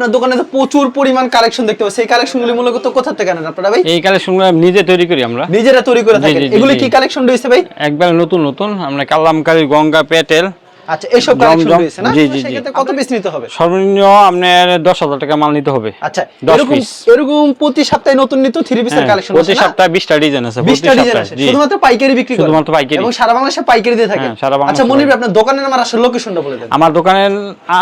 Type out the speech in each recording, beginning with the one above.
আপনার দোকানে তো প্রচুর পরিমাণ কালেকশন দেখতে পাচ্ছি। এই কালেকশনগুলি মূলত কোথা থেকে আনেন আপনারা ভাই? এই কালেকশনগুলো নিজে তৈরি করি আমরা। নিজেরা তৈরি করে থাকি এগুলি কি কালেকশন রয়েছে ভাই? একবার নতুন নতুন। আমরা কালামকারী গঙ্গা পেটেল। আচ্ছা এইসব কালেকশন রয়েছে না? জি, জি, কত পিস নিতে হবে? সর্বনিম্ন আপনার দশ হাজার টাকা মাল নিতে হবে। আচ্ছা এরকম এরকম প্রতি সপ্তাহে নতুন নিত্য থ্রি পিসের কালেকশন প্রতি সপ্তাহে বিশটা ডিজাইন আছে প্রতি 20টা ডিজাইন আছে শুধুমাত্র পাইকারি বিক্রি করে শুধুমাত্র পাইকারি। এবং সারা বাংলাদেশে পাইকারি দিয়ে থাকেন। হ্যাঁ, আচ্ছা মনির আপনার দোকানের আমার আসলে লোকেশনটা বলে দেন। আমার দোকানের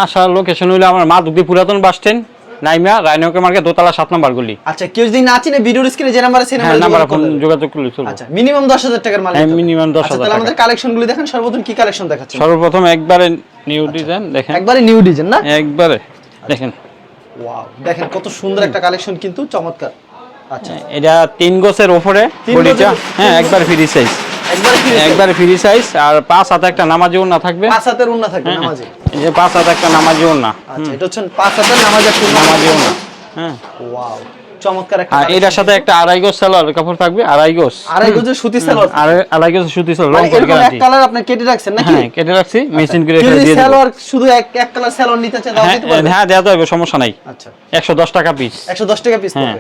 আসার লোকেশন হলো আমার মা দুগ্ধি পুরাতন বাস স্ট্যান্ড নাইমা রায়নকে মার্কে দোতলা সাত নম্বর গলি। আচ্ছা কেউ যদি না চিনে ভিডিওর স্ক্রিনে যে নাম্বার আছে সেই হ্যাঁ নাম্বার করবেন। যোগাযোগ করলে। চলবে। আচ্ছা মিনিমাম দশ হাজার টাকার মাল মিনিমাম 10,000 আচ্ছা, তাহলে টাকা। আমাদের কালেকশন গুলি দেখেন সর্বপ্রথম কি কালেকশন দেখাচ্ছেন? সর্বপ্রথম একবারে নিউ ডিজাইন দেখেন। একবারে নিউ ডিজাইন না? একবারে দেখেন। ওয়াও দেখেন কত সুন্দর একটা কালেকশন কিন্তু চমৎকার। আচ্ছা এটা তিন গোছের ওপরে বডিটা। হ্যাঁ একবার ফ্রি সাইজ একবার ফ্রি সাইজ আর পাঁচ হাতে একটা নামাজিও না থাকবে। পাঁচ হাতের উন্না থাকবে হ্যাঁ, নামাজে। এই যে পাঁচ হাতে একটা নামাজিও না আচ্ছা এটা হচ্ছে পাঁচ হাতের নামাজ একটা নামাজিও না হ্যাঁ। ওয়াও চমৎকার একটা এটার সাথে একটা আড়াই গোজ সালোয়ার কাপড় থাকবে আড়াই গোজ আড়াই গজের সুতি সালোয়ার। আড়াই গোজ সুতি সালোয়ার রং করে এরকম এক কালার আপনি কেটে রাখছেন নাকি? হ্যাঁ কেটে রাখছি মেশিন করে দিয়ে সালোয়ার শুধু এক এক কালার সালোয়ার নিতে হ্যাঁ দিতে পারবেন। হ্যাঁ দেওয়া যাবে সমস্যা নাই। আচ্ছা। একশো দশ টাকা পিস 110 টাকা পিস হ্যাঁ।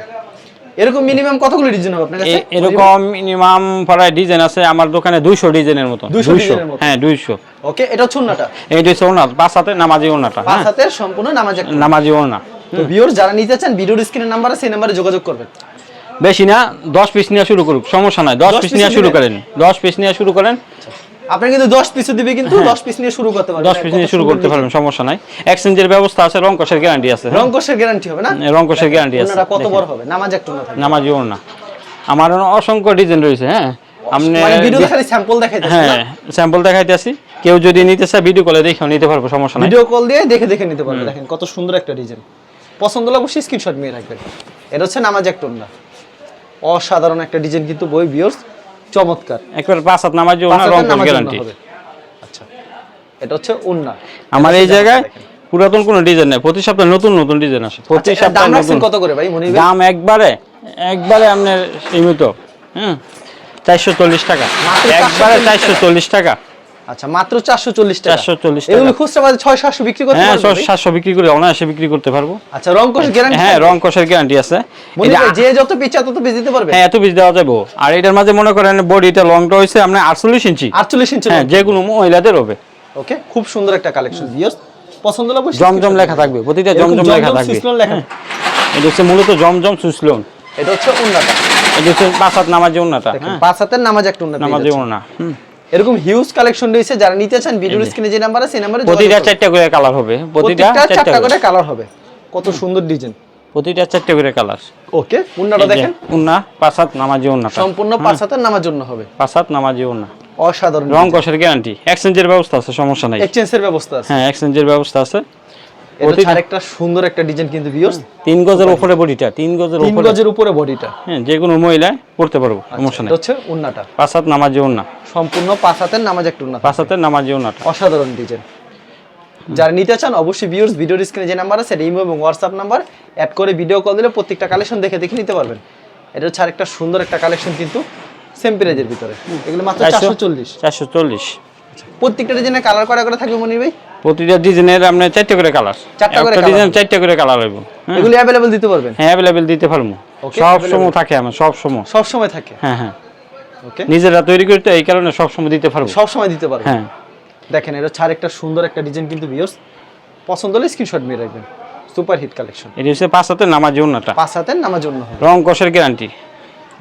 এরকম মিনিমাম কতগুলো ডিজাইন হবে আপনার কাছে? এরকম মিনিমাম প্রায় ডিজাইন আছে আমার দোকানে দুইশো ডিজাইনের মতো 200 ডিজাইনের মতো। হ্যাঁ দুইশো। ওকে এটা হচ্ছে উন্নাটা এইটা হচ্ছে ওনার পাঁচ হাতে নামাজি ওনাটা পাঁচ হ্যাঁ সম্পূর্ণ নামাজ নামাজি ওনা তো ভিউয়ার যারা নিতে চান ভিডিওর স্ক্রিনের নাম্বার আছে সেই নাম্বারে যোগাযোগ করবেন। বেশি না দশ পিস নিয়ে শুরু করুক সমস্যা নাই। দশ 10 পিস নিয়ে শুরু করেন। দশ পিস নিয়ে শুরু করেন। আপনি কিন্তু 10 পিসও দিবে কিন্তু 10 পিস নিয়ে শুরু করতে পারবেন। হ্যাঁ। দশ পিস নিয়ে শুরু করতে পারবেন সমস্যা নাই। এক্সচেঞ্জের ব্যবস্থা আছে রং কষের গ্যারান্টি আছে। রং কোষের গ্যারান্টি হবে না? রং কষের গ্যারান্টি আছে। ওনারা কত বড় হবে? নামাজ একটা উন্না থাকবে। নামাজি ওনা আমার অসংখ্য ডিজাইন রয়েছে হ্যাঁ? আপনি মানে ভিডিওতে খালি স্যাম্পল দেখাইতেছে হ্যাঁ স্যাম্পল দেখাইতেছি। কেউ যদি নিতে চায় ভিডিও কলে দেখেও নিতে পারব সমস্যা নাই। ভিডিও কল দিয়ে দেখে দেখে নিতে পারবেন দেখেন কত সুন্দর একটা ডিজাইন পছন্দ অবশ্যই স্ক্রিনশট নিয়ে রাখবেন। এটা হচ্ছে নামাজ একটা উন্না অসাধারণ একটা ডিজাইন কিন্তু বই ভিউয়ার্স চমৎকার। একবার পাঁচ হাত নামাজি রং গ্যারান্টি আচ্ছা এটা হচ্ছে আমার এই জায়গায় পুরাতন কোনো ডিজাইন নেই। প্রতি সপ্তাহে নতুন নতুন ডিজাইন আসে। প্রতি আচ্ছা, সপ্তাহে নতুন। কত করে ভাই দাম একবারে একবারে আপনার সীমিত। হুম? চারশো চল্লিশ টাকা। একবারে 440 চারশো চল্লিশ টাকা। আচ্ছা মাত্র চারশো চল্লিশ টাকা। 440 টাকা। এগুলো খুচরা বাজারে ছয় সাতশো বিক্রি করতে হ্যাঁ পারবেন ভাই? সাতশো বিক্রি করে অনায়াসে বিক্রি করতে পারব। আচ্ছা রং কোষ গ্যারান্টি হ্যাঁ রং কষের গ্যারান্টি আছে। যে যত পিচ্ছা তত পিস দিতে পারবে? হ্যাঁ এত পিস দেওয়া যাব। আর এটার মাঝে মনে করেন বডিটা লংটা আপনার আটচল্লিশ ইঞ্চি আটচল্লিশ ইঞ্চি হ্যাঁ যে কোনো মহিলাদের হবে। ওকে খুব সুন্দর একটা কালেকশন ভিউয়ার্স পছন্দ অবশ্যই জমজম লেখা থাকবে প্রতিটা জমজম লেখা থাকবে। সুইসলন লেখা এটা হচ্ছে মূলত জমজম সুসলোন এটা হচ্ছে উন্নাটা এটা হচ্ছে পাঁচ হাত নামাজি দেখেন হ্যাঁ। পাঁচ হাতের নামাজ একটা উন্না নামাজি। ওনা হুম। এরকম হিউজ কালেকশন রয়েছে যারা নিতে চান ভিডিওর স্ক্রিনে যে নাম্বার আছে সেই নাম্বারে প্রতিটা চারটা করে কালার হবে প্রতিটা চারটা করে। করে কালার হবে। কত সুন্দর ডিজাইন প্রতিটা চারটা করে কালার ওকে উন্নাটা দেখেন। উন্না পাঁচাত নামাজি উন্না সম্পূর্ণ পাঁচাতের নামার জন্য হবে। পাঁচাত নামাজি উন্না। অসাধারণ রং কষের গ্যারান্টি এক্সচেঞ্জের ব্যবস্থা আছে সমস্যা নাই। এক্সচেঞ্জের ব্যবস্থা আছে। হ্যাঁ এক্সচেঞ্জের ব্যবস্থা আছে। এটা আরেকটা সুন্দর একটা ডিজাইন কিন্তু ভিউয়ার্স তিন গজের উপরে বডিটা তিন গজের তিন গজের উপরে বডিটা। হ্যাঁ যে কোনো মহিলা পড়তে পারব সমস্যা নেই। হচ্ছে উন্নাটা। পাঁচ হাত নামাজি ওনা সম্পূর্ণ পাঁচ হাতের নামাজ একটা উন্না পাঁচ হাতের নামাজি ওনাটা অসাধারণ ডিজাইন যারা নিতে চান অবশ্যই ভিউয়ার্স ভিডিওর স্ক্রিনে যে নাম্বার আছে ইমো এবং হোয়াটসঅ্যাপ নাম্বার অ্যাড করে ভিডিও কল দিলে প্রত্যেকটা কালেকশন দেখে দেখে নিতে পারবেন। এটা হচ্ছে আরেকটা সুন্দর একটা কালেকশন কিন্তু সেম প্রাইজের ভিতরে। এগুলো মাত্র চারশো চল্লিশ। চারশো চল্লিশ। প্রত্যেকটা ডিজাইনে কালার করা করে থাকবে মনির ভাই? প্রতিটা ডিজাইনের আপনার চারটে করে কালার চারটা করে একটা ডিজাইন। চারটে করে কালার হইব। হ্যাঁ। এগুলি অ্যাভেলেবল দিতে পারবেন? হ্যাঁ অ্যাভেলেবেল দিতে পারব। সব সময় থাকে আমার সব সময়। সব সময় থাকে? হ্যাঁ হ্যাঁ। ওকে নিজেরা তৈরি করতে এই কারণে সব সময় দিতে পারব। সব সময় দিতে পারবেন হ্যাঁ। দেখেন এটা হচ্ছে আরেকটা সুন্দর একটা ডিজাইন কিন্তু ভিউয়ার্স পছন্দ হলে স্ক্রিনশট নিয়ে রাখবেন। সুপার হিট কালেকশন এটা হচ্ছে পাঁচ হাতের নামাজি ওনাটা পাঁচ হাতের নামার জন্য হবে রং কষের গ্যারান্টি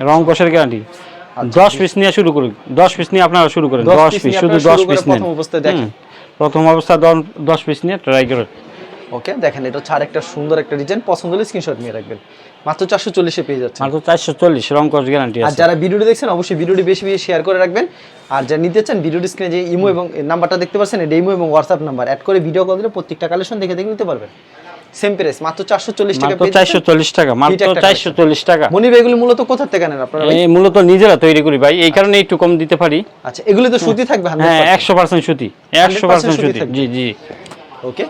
রং কষের গ্যারান্টি দশ পিস নিয়ে শুরু করুন দশ পিস নিয়ে আপনারা শুরু করেন। দশ পিস নিয়ে শুধু দশ পিস প্রথম অবস্থায় দেখেন। প্রথম অবস্থা দশ পিস নিয়ে ট্রাই করে। ওকে দেখেন এটা হচ্ছে আরেকটা সুন্দর একটা ডিজাইন পছন্দ হলে স্ক্রিনশট নিয়ে রাখবেন। মাত্র চারশো চল্লিশে পেয়ে যাচ্ছে মাত্র চারশো চল্লিশ রং কস গ্যারান্টি আর যারা ভিডিওটি দেখছেন অবশ্যই ভিডিওটি বেশি বেশি শেয়ার করে রাখবেন। আর যারা নিতে চান ভিডিওটি স্ক্রিনে যে ইমো এবং নাম্বারটা দেখতে পাচ্ছেন এটা ইমো এবং হোয়াটসঅ্যাপ নাম্বার অ্যাড করে ভিডিও কল দিলে প্রত্যেকটা কালেকশন দেখে দেখে নিতে পারবেন। সেম প্রাইস মাত্র চারশো চল্লিশ টাকা মাত্র টাকা মাত্র একটা চারশো চল্লিশ টাকা। মনির ভাই, এগুলি মূলত কোথা থেকে নেন আপনারা এই মূলত নিজেরা তৈরি করি ভাই এই কারণে একটু কম দিতে পারি। আচ্ছা এগুলি তো সুতি থাকবে হ্যাঁ একশো পার্সেন্ট সুতি একশো 100% পার্সেন্ট সুতি জি জি। ওকে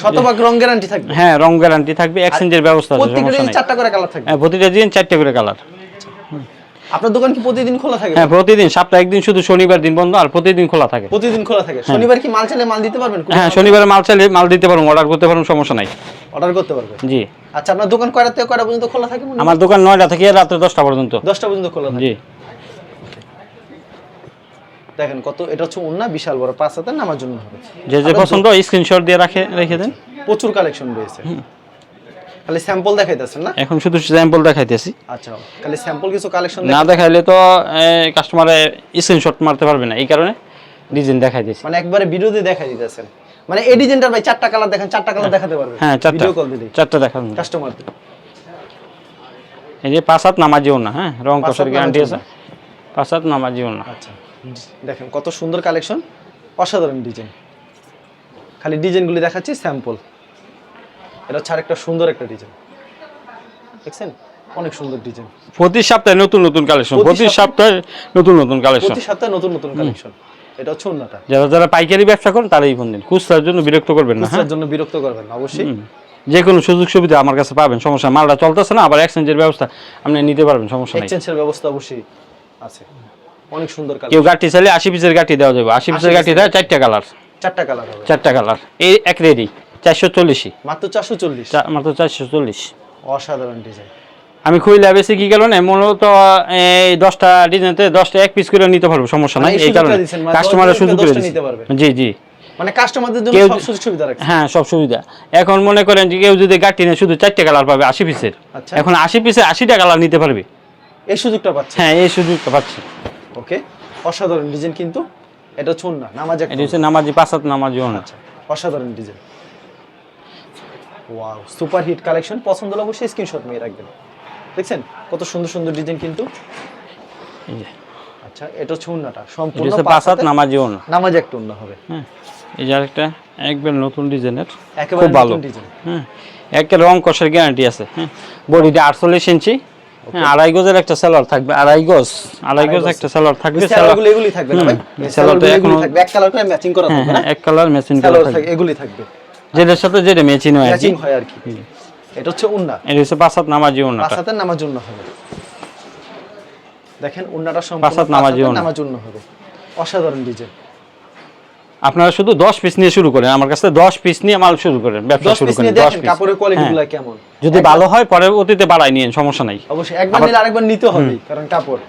শতভাগ রং গ্যারান্টি থাকবে। হ্যাঁ রং গ্যারান্টি থাকবে এক্সচেঞ্জের ব্যবস্থা আছে প্রত্যেকটা সমস্যা চারটা করে কালার থাকবে। হ্যাঁ প্রতিটা দিন চারটে করে কালার। আপনার দোকান কি প্রতিদিন খোলা থাকে? হ্যাঁ প্রতিদিন সপ্তাহে একদিন শুধু শনিবার দিন বন্ধ আর প্রতিদিন খোলা থাকে। প্রতিদিন খোলা থাকে। শনিবার কি মাল চাইলে মাল দিতে পারবেন? হ্যাঁ শনিবারে মাল চাইলে মাল দিতে পারব অর্ডার করতে পারব সমস্যা নাই। অর্ডার করতে পারবেন? জি। আচ্ছা আপনার দোকান কয়টা থেকে কয়টা পর্যন্ত খোলা থাকে আমার দোকান নয়টা থেকে রাত্রে দশটা পর্যন্ত। দশটা পর্যন্ত খোলা থাকে। জি। দেখেন কত এটা হচ্ছে উন্না বিশাল বড় পাঁচ হাতের নামার জন্য হবে। যে যে পছন্দ স্ক্রিনশট দিয়ে রাখে রেখে দেন। প্রচুর কালেকশন রয়েছে। খালি স্যাম্পল দেখাইতেছেন না? এখন শুধু স্যাম্পল দেখাইতেছি। আচ্ছা খালি স্যাম্পল কিছু কালেকশন না দেখাইলে তো কাস্টমারে স্ক্রিনশট মারতে পারবে না এই কারণে ডিজাইন দেখাইতেছি। মানে একবারে ভিডিওতে দেখাই দিতেছেন। মানে এই ডিজাইনটার ভাই চারটা কালার দেখেন চারটা কালার দেখাতে পারবেন হ্যাঁ চারটা। ভিডিও কল দিলে চারটা দেখান। কাস্টমারদের এই যে পাঁচ হাত নামাজিও না হ্যাঁ রং কষার গ্যারান্টি আছে। পাঁচ হাত নামাজিও না আচ্ছা দেখেন কত সুন্দর কালেকশন অসাধারণ ডিজাইন খালি ডিজাইনগুলি দেখাচ্ছি স্যাম্পল এটা হচ্ছে আরেকটা সুন্দর একটা ডিজাইন দেখছেন? অনেক সুন্দর ডিজাইন প্রতি সপ্তাহে নতুন নতুন কালেকশন প্রতি সপ্তাহে নতুন নতুন কালেকশন প্রতি সপ্তাহে নতুন নতুন কালেকশন এটা হচ্ছে অন্যটা। যারা যারা পাইকারি ব্যবসা করেন তারাই ফোন দিন। খুচরার জন্য বিরক্ত করবেন না হ্যাঁ? খুচরার জন্য বিরক্ত করবেন না অবশ্যই। যে কোনো সুযোগ সুবিধা আমার কাছে পাবেন সমস্যা মালটা চলতেছে না আবার এক্সচেঞ্জের ব্যবস্থা আপনি নিতে পারবেন সমস্যা নেই। এক্সচেঞ্জের ব্যবস্থা অবশ্যই আছে। অনেক সুন্দর কালার কেউ গাঠি চাইলে আশি পিসের গাঠি দেওয়া যাবে। আশি পিসের গাঠি দেয় চারটা কালার চারটা কালার চারটা কালার এই এক রেডি চারশো চল্লিশই। মাত্র চারশো চল্লিশ? মাত্র চারশো চল্লিশ। অসাধারণ ডিজাইন আমি খুইলা বেশি কি কারণে মূলত এই দশটা ডিজাইনতে দশটা এক পিস করে নিতে পারব সমস্যা নাই মানে এই কারণে। সুযোগটা মানে কাস্টমারের সুযোগ করে নিতে পারবে। জি জি। মানে কাস্টমারদের জন্য সব সুযোগ সুবিধা রাখছে। হ্যাঁ সব সুবিধা। এখন মনে করেন যে কেউ যদি গাঠি নেয় শুধু চারটে কালার পাবে আশি পিসের আচ্ছা। এখন আশি পিসে আশিটা কালার নিতে পারবে। এই সুযোগটা পাচ্ছে। হ্যাঁ এই সুযোগটা পাচ্ছে। ওকে অসাধারণ ডিজাইন কিন্তু। এটা হচ্ছে না নামাজ এটা হচ্ছে নামাজি। পাঁচাত নামাজি আচ্ছা অসাধারণ design wow super hit collection পছন্দ হলে অবশ্যই স্ক্রিনশট নিয়ে রাখবেন। দেখছেন? কত সুন্দর সুন্দর ডিজাইন কিন্তু। আচ্ছা এটা হচ্ছে উন্নাটা সম্পূর্ণ হাতে নামাজি না নামাজ একটা উন্না হবে। হ্যাঁ এই যে আরেকটা একবার নতুন ডিজাইনের। খুব ভালো। ডিজাইন। হ্যাঁ একে রং কষার গ্যারান্টি আছে। হ্যাঁ বডিটা আটচল্লিশ ইঞ্চি। হ্যাঁ আড়াই গজের একটা সেলার থাকবে আড়াই গজ। আড়াই গজ একটা সেলার থাকবে এগুলি থাকবে না ভাই? এখনো- এক কালার করে ম্যাচিং করা হ্যাঁ থাকবে না? এক কালার মেশিন করা থাকবে। এগুলি থাকবে। যেটার সাথে যেটা মেচিন হয় ম্যাচিং হয় আর কি। এটা হচ্ছে উন্না। এটা হচ্ছে পাঁচাত নামাজি ওনাটা পাঁচ হাতের নামার জন্য হবে। দেখেন উন্নাটা সম্পূর্ণ পাঁচ হাত পাঁচ নামাজি হাতের ওড়না। নামার হবে। অসাধারণ ডিজাইন আপনারা শুধু দশ পিস নিয়ে শুরু করেন আমার কাছে দশ পিস নিয়ে মাল শুরু করেন ব্যবসা শুরু করেন নিয়ে দশ দেখেন পিস কাপড়ের কোয়ালিটিগুলো কেমন। যদি ভালো হয় পরবর্তীতে বাড়াই নিয়েন সমস্যা নাই। অবশ্যই একবার নিলে আরেকবার নিতে হবে কারণ কাপড়।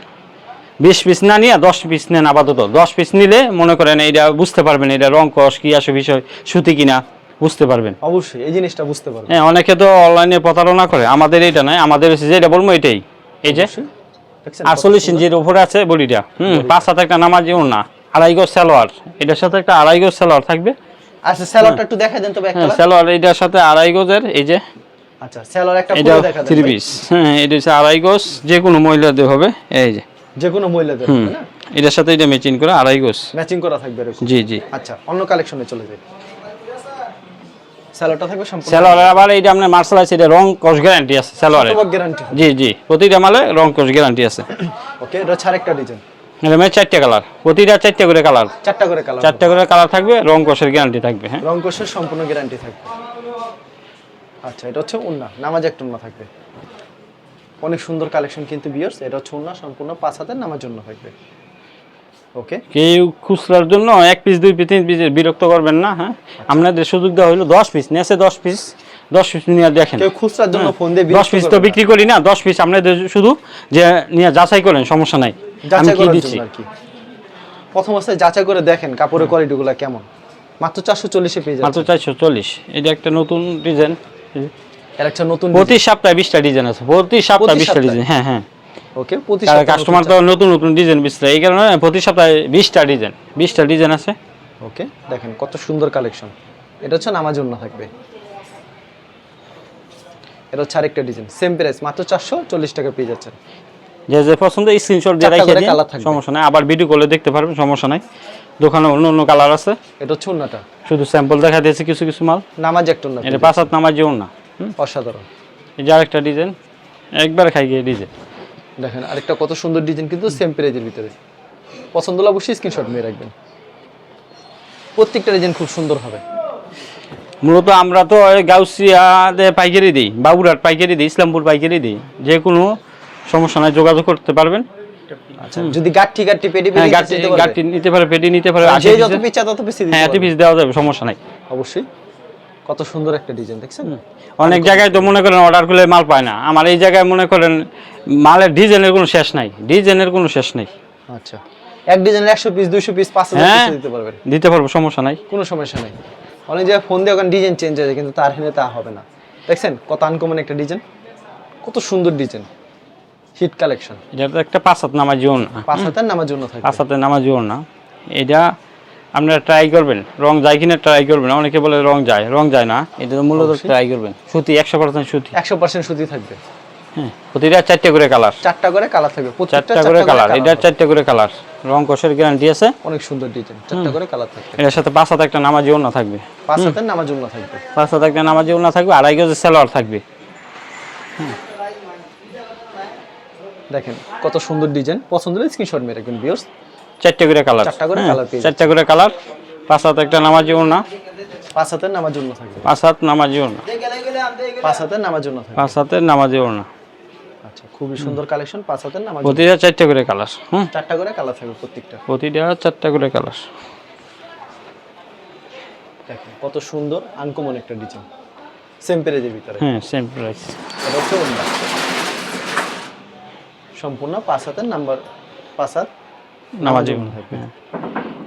বিশ পিস না নিয়ে দশ পিস নেন আপাতত। দশ পিস নিলে মনে করেন এটা বুঝতে পারবেন এটা রং কস কি আসে বিষয় সুতি কিনা। বুঝতে পারবেন। অবশ্যই এই জিনিসটা বুঝতে পারবে হ্যাঁ অনেকে তো অনলাইনে প্রতারণা করে আমাদের এটা নয় আমাদের হচ্ছে যেটা বলব এটাই। এই যে আটচল্লিশ ইঞ্চির উপরে আছে বডিটা হুম পাঁচ হাতে একটা নামাজ না আড়াই গজ সালোয়ার এটার সাথে একটা আড়াই গজ সালোয়ার থাকবে। আচ্ছা স্যালোয়ারটা একটু দেখাই দেন তবে এক হ্যাঁ সালোয়ার এটার সাথে আড়াই গজের এই যে আচ্ছা স্যালোয়ার একটা পুরো দেখা দেন থ্রি ভাই। পিস হ্যাঁ এটা হচ্ছে আড়াই গজ যে কোনো মহিলাদের হবে এই যে। যে কোনো মহিলাদের না? এটার সাথে এটা ম্যাচিং করে আড়াই গজ। ম্যাচিং করা থাকবে এরকম। জি জি। আচ্ছা অন্য কালেকশনে চলে যাই। স্যালোয়ারটা থাকবে সম্পূর্ণ আবার এইটা আপনার মার্শাল আছে এটা রং কস গ্যারান্টি আছে সালোয়ারের গ্যারান্টি জি জি প্রতিটা মালে রং কস গ্যারান্টি আছে। ওকে এটা হচ্ছে আরেকটা ডিজাইন এটা চারটে কালার প্রতিটা চারটে করে কালার চারটা করে কালার চারটে করে কালার থাকবে রং কসের গ্যারান্টি থাকবে হ্যাঁ। রং কোর্সের সম্পূর্ণ গ্যারান্টি থাকবে। আচ্ছা এটা হচ্ছে উন্না নামাজ একটা উন্না থাকবে। অনেক সুন্দর কালেকশন কিন্তু বিয়ার্স এটা হচ্ছে উন্না সম্পূর্ণ পাঁচ হাতের নামার জন্য থাকবে। ওকে কেউ খুচরার জন্য এক পিস দুই পিস তিন পিস বিরক্ত করবেন না হ্যাঁ? আপনাদের সুযোগ দেওয়া হলো দশ পিস নেছে দশ পিস দশ পিস নিয়ে দেখেন। খুচরার জন্য ফোন দিয়ে দশ পিস তো বিক্রি করি না দশ পিস আপনাদের শুধু যে নিয়ে যাচাই করেন সমস্যা নাই। আমি কি দিচ্ছি? প্রথম অবস্থায় যাচাই করে দেখেন কাপড়ের কোয়ালিটিগুলো কেমন। মাত্র চারশো চল্লিশে পেয়ে মাত্র চারশো চল্লিশ। এটা একটা নতুন ডিজাইন একটা নতুন প্রতি সপ্তাহে বিশটা ডিজাইন আছে। প্রতি সপ্তাহে বিশটা ডিজাইন হ্যাঁ হ্যাঁ। ওকে প্রতি সপ্তাহে কাস্টমার তো নতুন নতুন ডিজাইন বিচতে এই কারণে প্রতি সপ্তাহে বিশটা ডিজাইন বিশটা ডিজাইন আছে। ওকে দেখেন কত সুন্দর কালেকশন এটা হচ্ছে নামার জন্য থাকবে। এটা হচ্ছে আরেকটা ডিজাইন সেম প্রাইস মাত্র চারশো চল্লিশ টাকা পেয়ে যাচ্ছেন। যে যে পছন্দ স্ক্রিনশট দিয়ে চারটা রেখে করে দিন। সমস্যা নাই। আবার ভিডিও কলে দেখতে পারবেন সমস্যা নাই। দোকানে অন্য অন্য কালার আছে। এটা হচ্ছে উন্নাটা। শুধু স্যাম্পল দেখা দিয়েছে কিছু কিছু মাল। নামাজ একটা উন্না এটা পাঁচ হাত নামার যেও না হুম? অসাধারণ। এই যে আরেকটা ডিজাইন একবার খাই গিয়ে ডিজাইন দেখেন আরেকটা কত সুন্দর ডিজাইন কিন্তু সেম প্রাইজের ভিতরে। পছন্দ হলে অবশ্যই স্ক্রিনশট নিয়ে রাখবেন। প্রত্যেকটা ডিজাইন খুব সুন্দর হবে। মূলত আমরা তো গাউসিয়াতে পাইকারি দিই বাবুরহাট পাইকারি দিই ইসলামপুর পাইকারি দিই। যে কোনো সমস্যা নাই যোগাযোগ করতে পারবেন। আচ্ছা যদি গাঠি গাঠি পেডি হ্যাঁ গাটি নিতে পারে। পেটি নিতে পারে যত piece-এর। তত পিস হ্যাঁ এত। পিস দেওয়া যাবে সমস্যা নাই। অবশ্যই। কত সুন্দর একটা ডিজাইন দেখছেন? অনেক জায়গায় তো মনে করেন অর্ডার করলে মাল পায় না। আমার এই জায়গায় মনে করেন মালের ডিজাইনের কোনো শেষ নাই। ডিজাইনের কোনো শেষ নাই। আচ্ছা। এক ডিজাইনের একশো পিস দুইশো পিস পাঁচ হ্যাঁ। পিস দিতে পারবেন। দিতে পারব সমস্যা নাই। কোনো সমস্যা নেই। অনেক জায়গায় ফোন দিয়ে ওখানে ডিজাইন চেঞ্জ হয়ে যায় কিন্তু তার হেনে তা হবে না। দেখছেন কত আনকমন একটা ডিজাইন কত সুন্দর ডিজাইন হিট কালেকশন এটা তো একটা পাঁচ হাত নামা জীবন না। পাঁচ হাতের নামার জন্য থাকে পাঁচ হাতে নামা জীবন না। এটা আপনারা ট্রাই করবেন। রং যায় কিনা ট্রাই করবেন। অনেকে বলে রং যায়। রং যায় না। এটা তো মূলত ট্রাই করবেন। সুতি একশো পার্সেন্ট সুতি। একশো পার্সেন্ট সুতি থাকবে। হ্যাঁ প্রতিটা চারটে করে কালার চারটা করে কালার থাকবে। প্রত্যেকটা চারটা করে কালার এটা। চারটে করে কালার রং কষের গ্যারান্টি আছে। অনেক সুন্দর ডিজাইন চারটা করে কালার থাকবে। এটার সাথে পাঁচ হাতে একটা নামা জীবন না থাকবে। পাঁচ হাতের নামার জন্য থাকবে। পাঁচ হাতে একটা নামা জীবন না থাকবে। আড়াই গজের সালোয়ার থাকবে। দেখেন কত সুন্দর ডিজাইন পছন্দ হলে স্ক্রিনশট মেরে রাখবেন ভিউয়ার্স চারটে করে কালার চারটা করে colour পেয়ে চারটা করে কালার পাঁচ হাতে একটা নামা জীবন না পাঁচ হাতের জন্য থাকবে। পাঁচ হাত নামা জীবন না পাঁচ হাতের থাকবে। পাঁচ হাতের না আচ্ছা খুবই সুন্দর কালেকশন পাঁচ হাতের নামার জন্য প্রতিটা চারটে করে কালার হুম? চারটা করে কালার থাকবে প্রত্যেকটা। প্রতিটা চারটা করে কালার দেখেন কত সুন্দর আনকমন একটা ডিজাইন সেম পেরেজের ভিতরে। হ্যাঁ সেম প্রাইস এটা হচ্ছে ওন্ডা সম্পূর্ণ পাঁচ হাতের নাম্বার পাঁচ হাত নামা জীবন হ্যাঁ।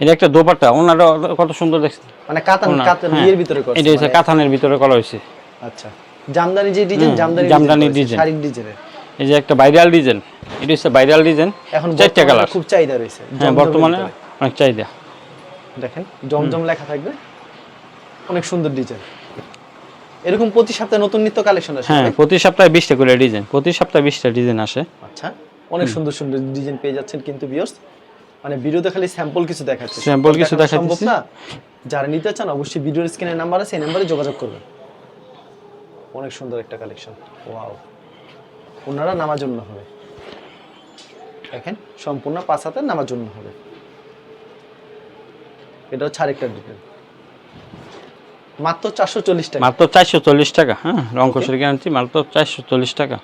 এটা একটা দোপাট্টা ওনারা কত সুন্দর দেখছেন মানে কাতান কাতান হ্যাঁ। ভিতরে করছে এটা হচ্ছে মানে- কাথানের ভিতরে করা হয়েছে। আচ্ছা। জামদানি যে ডিজাইন জামদানি জামদানি ডিজাইন শাড়ির ডিজাইনের এই যে একটা ভাইরাল ডিজাইন। এটা হচ্ছে ভাইরাল ডিজাইন। এখন চারটা কালার। খুব চাহিদা রয়েছে হ্যাঁ বর্তমানে অনেক চাহিদা। দেখেন জমজম লেখা থাকবে। অনেক সুন্দর ডিজাইন। এরকম প্রতি সপ্তাহে নতুন নিত্য কালেকশন আসে হ্যাঁ প্রতি সপ্তাহে বিশটা করে ডিজাইন। প্রতি সপ্তাহে বিশটা ডিজাইন আসে। আচ্ছা অনেক সুন্দর সুন্দর ডিজাইন পেয়ে যাচ্ছেন কিন্তু ভিউয়ার্স মানে ভিডিওতে খালি স্যাম্পল কিছু দেখাচ্ছে। Sample কিছু দেখাচ্ছি। সম্ভব না? যারা নিতে চান অবশ্যই ভিডিওর স্ক্রিনের নাম্বার আছে এই নাম্বারে যোগাযোগ করবেন। অনেক সুন্দর একটা কালেকশন ওয়াও ওনারা নামার জন্য হবে। দেখেন সম্পূর্ণ পাঁচ হাতে নামার জন্য হবে। এটা হচ্ছে আরেকটা ডিজাইন মাত্র চারশো চল্লিশ টাকা। মাত্র চারশো চল্লিশ টাকা হ্যাঁ রং গ্যারান্টি মাত্র চারশো চল্লিশ টাকা।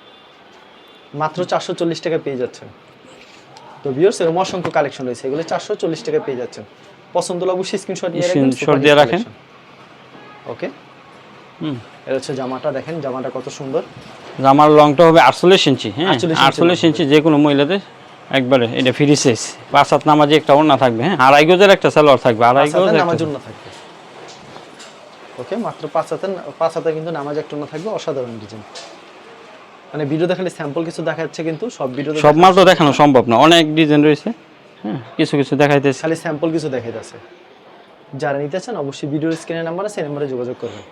মাত্র চারশো চল্লিশ টাকা পেয়ে যাচ্ছেন। তো ভিউয়ার্স এরকম অসংখ্য কালেকশন রয়েছে এগুলো চারশো চল্লিশ টাকা পেয়ে যাচ্ছেন। পছন্দ হলে অবশ্যই স্ক্রিনশট নিয়ে Screenshot দিয়ে রাখেন। ওকে হুম। এটা হচ্ছে জামাটা দেখেন জামাটা কত সুন্দর। জামার লংটা হবে আটচল্লিশ ইঞ্চি হ্যাঁ? 48 ইঞ্চি আটচল্লিশ ইঞ্চি যে কোনো মহিলাদের একবারে এটা ফ্রি সাইজ পাঁচ হাত নামাজে একটা ওড়না থাকবে হ্যাঁ? আড়াই গজের একটা সালোয়ার থাকবে আড়াই পাঁচ গজ হাতের একটা- নামার জন্য থাকবে। ওকে মাত্র পাঁচ হাতের পাঁচ হাতে কিন্তু নামাজ একটা না থাকবে অসাধারণ ডিজাইন মানে ভিডিও দেখালে স্যাম্পল কিছু দেখা যাচ্ছে কিন্তু সব ভিডিও সব মাল তো দেখানো সম্ভব না। অনেক ডিজাইন রয়েছে। হ্যাঁ কিছু কিছু দেখাইতেছে। খালি স্যাম্পল কিছু দেখাই যাচ্ছে যারা নিতে চান অবশ্যই ভিডিওর স্ক্রিনের নাম্বার আছে নাম্বারে যোগাযোগ করবেন।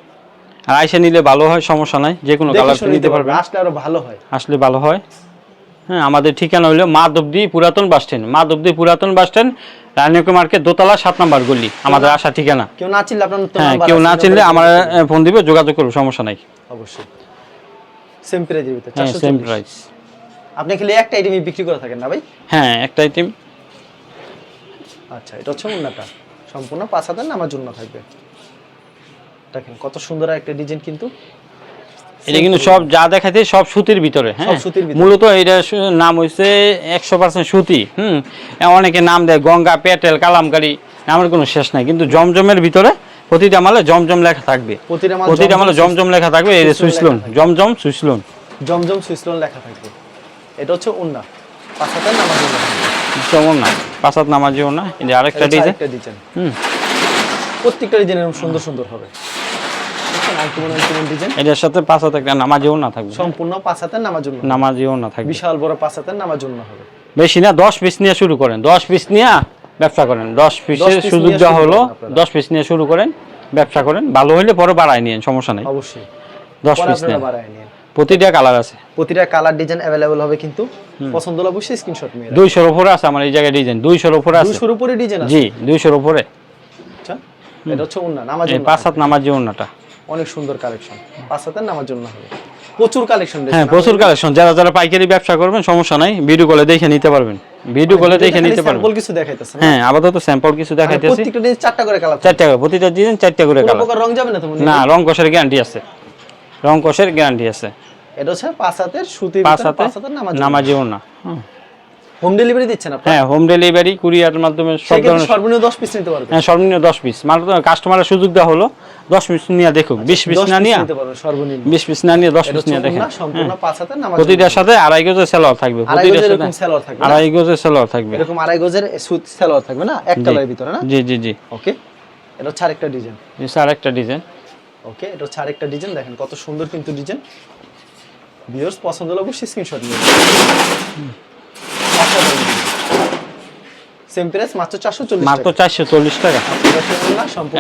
আর আইসা নিলে ভালো হয় সমস্যা নাই। যে কোনো কালার নিতে পারবেন। আসলে আরও ভালো হয়। আসলে ভালো হয়। হ্যাঁ আমাদের ঠিকানা হলো মাধবদী পুরাতন বাস স্ট্যান্ড। মাধবদী পুরাতন বাস স্ট্যান্ড রানীকে মার্কেট দোতলা সাত নাম্বার গলি। আমাদের আসা ঠিকানা। কেউ না চিনলে আপনার হ্যাঁ কেউ না চিনলে আমার ফোন দিবে যোগাযোগ করব সমস্যা নাই। অবশ্যই। সেম প্রাইজের ভিতরে হ্যাঁ 440 সেম প্রাইস আপনি খালি একটা আইটেমই বিক্রি করে থাকেন না ভাই? হ্যাঁ একটা আইটেম আচ্ছা এটা হচ্ছে মুন্নাটা সম্পূর্ণ পাঁচ হাজার নামার জন্য থাকবে। দেখেন কত সুন্দর একটা ডিজাইন কিন্তু। এটা কিন্তু সব যা দেখাইছে সব সুতির ভিতরে হ্যাঁ? সুতির ভিতরে। মূলত এটা নাম হইছে একশো পার্সেন্ট সুতি হুম? অনেকে নাম দেয় গঙ্গা পেটেল কালামকারি নামের কোনো শেষ নাই। কিন্তু জমজমের ভিতরে প্রতিটা মালে জমজম লেখা থাকবে। প্রতিটা মালে জমজম লেখা থাকবে এই সুইসলন থাকবে। জমজম সুইসলন জমজম সুইসলন লেখা থাকবে। এটা হচ্ছে উন্না। পাঁচ জন্য থাকবে। যেমন না পাঁচাত নামাজিও না এটা আরেকটা ডিজাইন ডিজাইন হুম। প্রত্যেকটা ডিজাইন এরকম সুন্দর সুন্দর হবে। এটার সাথে পাঁচাত একটা নামাজিও না থাকবে। সম্পূর্ণ পাঁচ হাজার নামার জন্য নামাজিও না থাকবে। বিশাল বড় পাঁচ নামার জন্য হবে। বেশি না দশ পিস নিয়ে শুরু করেন। দশ পিস নিয়ে ব্যবসা করেন। দশ পিসের সুযোগ নিয়ে শুরু হলো দশ পিস নিয়ে শুরু করেন ব্যবসা করেন। ভালো হইলে পরে বাড়ায় নিয়েন সমস্যা নেই। অবশ্যই। দশ পিস নেন। নিন প্রতিটা কালার আছে। প্রতিটা কালার ডিজাইন অ্যাভেলেবল হবে কিন্তু পছন্দ হলে অবশ্যই স্ক্রিনশট নিয়ে দুইশোর উপরে আছে আমার এই জায়গায় ডিজাইন দুইশোর উপরে আছে। দুশোর উপরে ডিজাইন আছে? জি দুইশোর উপরে। আচ্ছা এটা হচ্ছে উন্না জন্য পাঁচ হাত নামার জীবনটা অনেক সুন্দর কালেকশন পাঁচ হাজার নামার জন্য হবে। প্রচুর কালেকশন হ্যাঁ প্রচুর কালেকশন যারা যারা পাইকারি ব্যবসা করবেন সমস্যা নাই। ভিডিও কলে দেখে নিতে পারবেন। ভিডিও কলে দেখে নিতে পারবেন। স্যাম্পল কিছু দেখাইতেছে না? হ্যাঁ আপাতত স্যাম্পল কিছু মানে দেখাইতেছি। প্রত্যেকটা ডিজাইন চারটা করে কালার চারটা করে। প্রতিটা ডিজাইন চারটা করে কালার কোনো রং যাবে না তো না রং কষের গ্যারান্টি আছে। রং কষের গ্যারান্টি আছে। এটা হচ্ছে পাঁচ হাতের সুতি পাঁচ হাতে পাঁচ হাতের নামাজি। নামাজিও না হুম। ডেলিভারি দিচ্ছেন আপনারা? হ্যাঁ হোম ডেলিভারি কুরিয়ারের মাধ্যমে সব ধরনের সর্বনিম্ন দশ পিস নিতে পারবেন। হ্যাঁ সর্বনিম্ন দশ পিস মাত্র কাস্টমারের সুযোগ দেওয়া হলো। দশ পিস নিয়ে দেখুক বিশ পিস না নিয়ে সর্বনিম্ন। বিশ পিস না নিয়ে দশ এটা পিস হচ্ছে নিয়ে দেখেন। সম্পূর্ণ পাঁচ হাতের নামাজ প্রতিটার সাথে আড়াই গজের সেলোয়ার থাকবে প্রতিটার সাথে। সেলোয়ার থাকবে আড়াই গজের সেলোয়ার থাকবে। এরকম আড়াই গজের সুত সেলোয়ার থাকবে না? এক জি। কালারের ভিতরে না? জি জি জি। ওকে এটা হচ্ছে আরেকটা ডিজাইন। আর একটা ডিজাইন। ওকে এটা হচ্ছে আরেকটা ডিজাইন। দেখেন কত সুন্দর কিন্তু ডিজাইন। ভিউয়ার্স পছন্দ হলে অবশ্যই স্ক্রিনশট নিন। সেম প্রাইস মাত্র 440 মাত্র টাকা। চারশো চল্লিশ টাকা।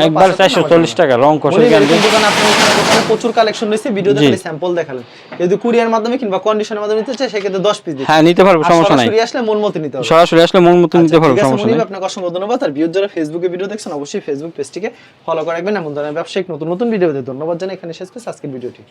একবার পাঁচ হাতের চারশো নামাজ চল্লিশ ওড়না। টাকা রং কষে দোকান প্রচুর কালেকশন রয়েছে ভিডিও। স্যাম্পল দেখালেন যদি কুরিয়ার মাধ্যমে কিংবা কন্ডিশনের মাধ্যমে নিতে চাই সেক্ষেত্রে 10 পিস হ্যাঁ নিতে পারব সমস্যা নাই। সরাসরি আসলে মন মতো নিতে হবে। সরাসরি আসলে মন মতো নিতে আচ্ছা, পারব সমস্যা নেই। আপনাকে অসংখ্য ধন্যবাদ। আর ভিউর যারা ফেসবুকে ভিডিও দেখছেন অবশ্যই ফেসবুক পেজটিকে ফলো করে রাখবেন। এমন ধরনের ব্যবসায়িক নতুন নতুন ভিডিও ধন্যবাদ জানাই। এখানে শেষ করছি আজকের ভিডিওটি